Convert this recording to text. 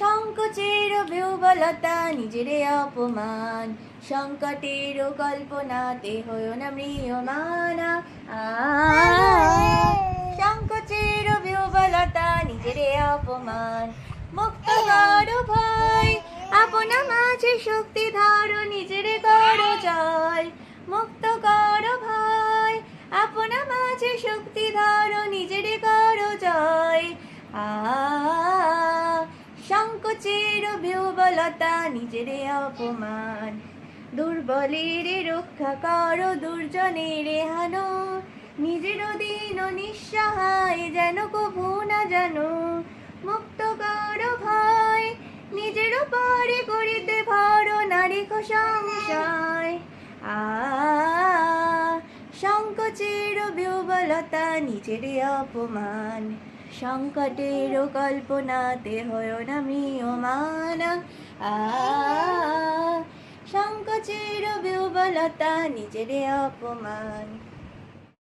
সংকোচের বিহবলতা নিজেরে অপমান। সংকটের কল্পনাতে হয় না মৃয়মানা সংকোচের বিহবলতা নিজেরে অপমান। মুক্ত করো ভয়, আপনা মাঝে শক্তি ধরো, নিজেরে সংকোচের বিহবলতা নিজেরে অপমান দুর্বলের রক্ষা করো দুর্জনের হানো নিজের দিন নিঃসহায় যেন কভু না জানো মুক্ত করো ভয় নিজের পরে করিতে ভরো নারী সংশয় আ সংকোচের বিহবলতা নিজের অপমান। সংকটের কল্পনাতে হয় না মিয়মান। সংকোচের বিহবলতা নিজের অপমান।